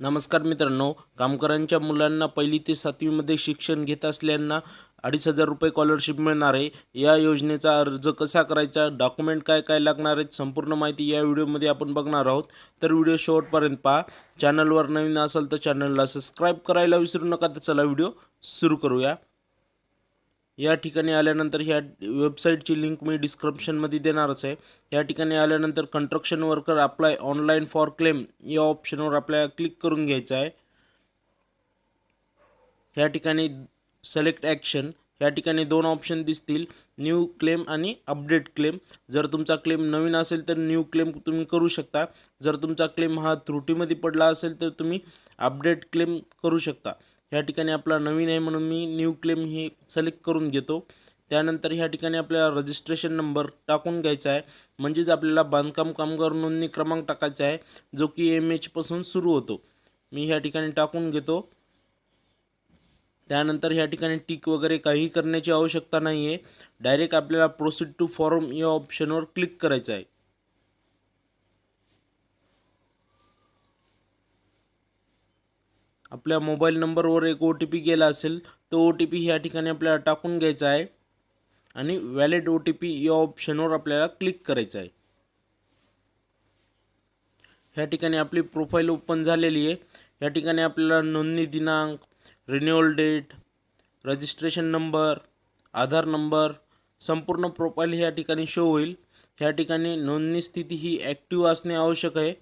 नमस्कार मित्रांनो कामगारांच्या मुलांना पहिली ते सातवीमध्ये शिक्षण घेत असल्यांना अडीच हजार रुपये स्कॉलरशिप मिळणार आहे. या योजनेचा अर्ज कसा करायचा डॉक्युमेंट काय काय लागणार आहेत संपूर्ण माहिती या व्हिडिओमध्ये आपण बघणार आहोत. तर व्हिडिओ शेवटपर्यंत पहा. चॅनलवर नवीन असाल तर चॅनलला सबस्क्राईब करायला विसरू नका. तर चला व्हिडिओ सुरू करूया. या ठिकाणी आल्यानंतर ह्या वेबसाईटची लिंक मी डिस्क्रिप्शनमध्ये देणारच आहे. या ठिकाणी आल्यानंतर construction worker apply online for claim या ऑप्शनवर आपल्याला क्लिक करून घ्यायचं आहे. ह्या ठिकाणी सिलेक्ट ॲक्शन या ठिकाणी दोन ऑप्शन दिसतील न्यू क्लेम आणि अपडेट क्लेम जर तुमचा क्लेम नवीन असेल तर न्यू क्लेम तुम्ही करू शकता. जर तुमचा क्लेम हा त्रुटीमध्ये पडला असेल तर तुम्ही अपडेट क्लेम करू शकता. ह्या ठिकाणी आपला नवीन आहे म्हणून मी न्यू क्लेम हे सिलेक्ट करून घेतो. त्यानंतर ह्या ठिकाणी आपल्याला रजिस्ट्रेशन नंबर टाकून घ्यायचा आहे. म्हणजेच आपल्याला बांधकाम कामगार नोंदणी क्रमांक टाकायचा आहे जो की एम एचपासून सुरू होतो. मी ह्या ठिकाणी टाकून घेतो. त्यानंतर ह्या ठिकाणी टिक वगैरे काही करण्याची आवश्यकता नाही आहे डायरेक्ट आपल्याला प्रोसीड टू फॉर्म या ऑप्शनवर क्लिक करायचं आहे. आपल्या मोबाईल नंबरवर एक ओ टी पी गेला असेल तो ओ टी पी ह्या ठिकाणी आपल्याला टाकून घ्यायचा आहे. आणि व्हॅलिड ओ टी पी या ऑप्शनवर आपल्याला क्लिक करायचं आहे. ह्या ठिकाणी आपली प्रोफाईल ओपन झालेली आहे. या ठिकाणी आपल्याला नोंदणी दिनांक renewal date registration number Aadhaar number संपूर्ण प्रोफाईल ह्या ठिकाणी शो होईल. ह्या ठिकाणी नोंदणी स्थिती ही ॲक्टिव्ह असणे आवश्यक आहे.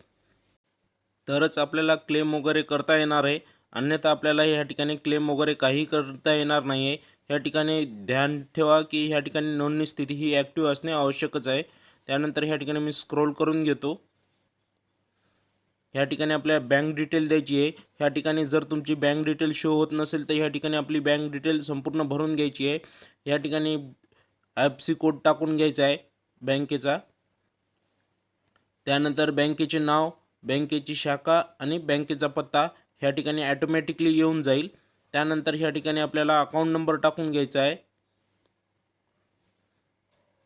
तरच आपल्याला क्लेम वगैरे करता येणार आहे. अन्यथा आपल्याला ह्या ठिकाणी क्लेम वगैरे काही करता येणार नाही आहे ह्या ठिकाणी ध्यान ठेवा की ह्या ठिकाणी नोंदणी स्थिती ही ॲक्टिव्ह असणे आवश्यकच आहे. त्यानंतर ह्या ठिकाणी मी स्क्रोल करून घेतो. ह्या ठिकाणी आपल्या बँक डिटेल द्यायची आहे. ह्या ठिकाणी जर तुमची बँक डिटेल शो होत नसेल तर ह्या ठिकाणी आपली बँक डिटेल संपूर्ण भरून घ्यायची आहे. ह्या ठिकाणी एफ सी कोड टाकून घ्यायचा आहे बँकेचा. त्यानंतर बँकेचे नाव बँकेची शाखा आणि बँकेचा पत्ता. ह्या ठिकाणी ॲटोमॅटिकली येऊन जाईल. त्यानंतर ह्या ठिकाणी आपल्याला अकाउंट नंबर टाकून घ्यायचा आहे.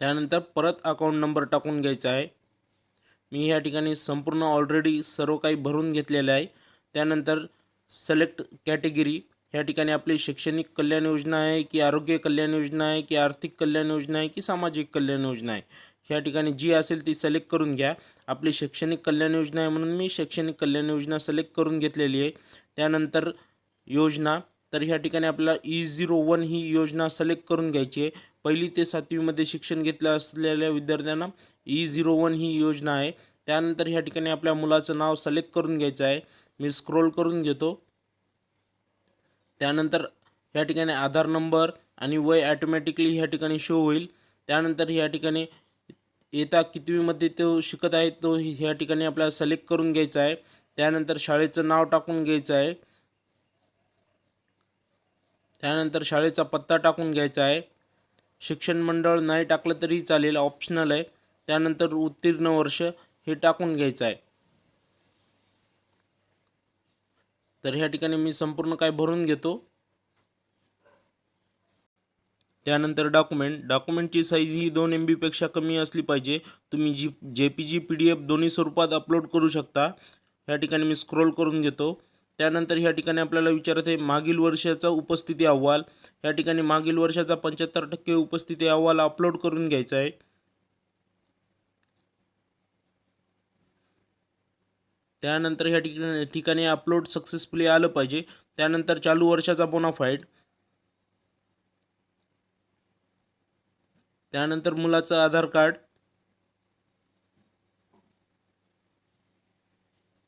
त्यानंतर परत अकाउंट नंबर टाकून घ्यायचा आहे. मी ह्या ठिकाणी संपूर्ण ऑलरेडी सर्व काही भरून घेतलेलं आहे. त्यानंतर सिलेक्ट कॅटेगरी ह्या ठिकाणी आपली शैक्षणिक कल्याण योजना आहे की आरोग्य कल्याण योजना आहे की आर्थिक कल्याण योजना आहे की सामाजिक कल्याण योजना आहे. ह्या ठिकाणी जी असेल ती सिलेक्ट करून घ्या. आपली शैक्षणिक कल्याण योजना आहे म्हणून मी शैक्षणिक कल्याण योजना सिलेक्ट करून घेतलेली आहे. त्यानंतर योजना तर ह्या ठिकाणी आपल्याला ई झिरो वन ही योजना सिलेक्ट करून घ्यायची आहे. पहिली ते सातवीमध्ये शिक्षण घेतलं असलेल्या विद्यार्थ्यांना ई झिरो वन ही योजना आहे. त्यानंतर ह्या ठिकाणी आपल्या मुलाचं नाव सिलेक्ट करून घ्यायचं आहे. मी स्क्रोल करून घेतो. त्यानंतर ह्या ठिकाणी आधार नंबर आणि वय ॲटोमॅटिकली ह्या ठिकाणी शो होईल. त्यानंतर ह्या ठिकाणी येता कितवीमध्ये तो शिकत आहे तो ह्या ठिकाणी आपल्याला सिलेक्ट करून घ्यायचा आहे. त्यानंतर शाळेचं नाव टाकून घ्यायचं आहे. त्यानंतर शाळेचा पत्ता टाकून घ्यायचा आहे. शिक्षण मंडळ नाही टाकलं तरी चालेल ऑप्शनल आहे. त्यानंतर उत्तीर्ण वर्ष हे टाकून घ्यायचं आहे. तर ह्या ठिकाणी मी संपूर्ण काय भरून घेतो. त्यानंतर डॉक्युमेंट डॉक्युमेंटची साईज ही दोन एम बीपेक्षा कमी असली पाहिजे. तुम्ही G J P G P D F दोन्ही स्वरूपात अपलोड करू शकता. ह्या ठिकाणी मी स्क्रोल करून घेतो. त्यानंतर ह्या ठिकाणी आपल्याला विचारत आहे मागील वर्षाचा उपस्थिती अहवाल. ह्या ठिकाणी मागील वर्षाचा पंच्याहत्तर टक्के उपस्थिती अहवाल अपलोड करून घ्यायचा आहे. त्यानंतर ह्या ठिकाणी ठिकाणी अपलोड सक्सेसफुली आलं पाहिजे. त्यानंतर चालू वर्षाचा बोनाफाईड त्यानंतर मुलाचं आधार कार्ड.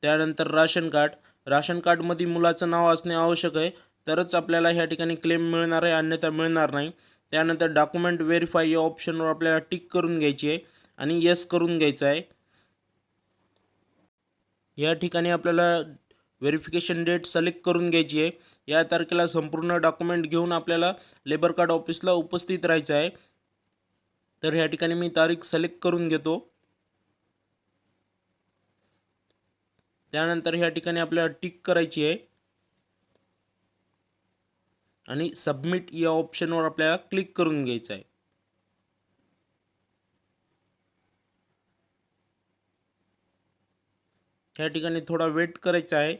त्यानंतर राशन कार्ड. राशन कार्डमध्ये मुलाचं नाव असणे आवश्यक आहे. तरच आपल्याला ह्या ठिकाणी क्लेम मिळणार आहे अन्यथा मिळणार नाही. त्यानंतर डॉक्युमेंट व्हेरीफाय या ऑप्शनवर आपल्याला टिक करून घ्यायची आहे आणि येस करून घ्यायचं आहे. या ठिकाणी आपल्याला व्हेरिफिकेशन डेट सिलेक्ट करून घ्यायची आहे. या तारखेला संपूर्ण डॉक्युमेंट घेऊन आपल्याला लेबर कार्ड ऑफिसला उपस्थित राहायचं आहे. तर ह्या ठिकाणी मी तारीख सिलेक्ट करून घेतो. त्यानंतर ह्या ठिकाणी आपल्याला टिक करायची आहे. आणि सबमिट या ऑप्शनवर आपल्याला क्लिक करून घ्यायचं आहे. ह्या ठिकाणी थोडा वेट करायचा आहे.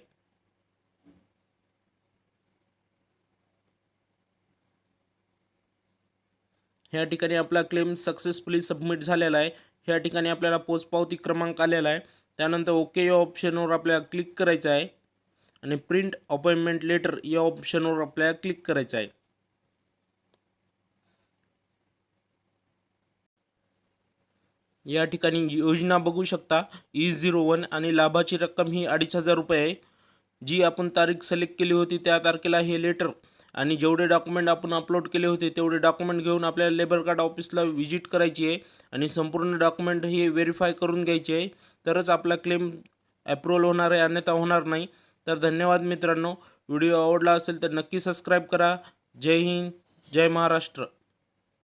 ह्या ठिकाणी आपला क्लेम सक्सेसफुली सबमिट झालेला आहे. ह्या ठिकाणी आपल्याला पोचपावती क्रमांक आलेला आहे. त्यानंतर ओके या ऑप्शनवर आपल्याला क्लिक करायचं आहे. आणि प्रिंट अपॉइंटमेंट लेटर या ऑप्शनवर आपल्याला क्लिक करायचं आहे. या ठिकाणी योजना बघू शकता. ई झिरो वन आणि लाभाची रक्कम ही अडीच हजार रुपये आहे. जी आपण तारीख सिलेक्ट केली होती त्या तारखेला हे लेटर आणि जेवढे डॉक्युमेंट आपण अपलोड केले होते तेवढे डॉक्युमेंट घेऊन आपल्याला लेबर कार्ड ऑफिसला व्हिजिट करायची आहे आणि संपूर्ण डॉक्युमेंट हे व्हेरीफाय करून घ्यायचे आहे. तरच आपला क्लेम अप्रूव्हल होणार आहे अन्यथा होणार नाही. तर धन्यवाद मित्रांनो. व्हिडिओ आवडला असेल तर नक्की सबस्क्राईब करा. जय हिंद जय महाराष्ट्र.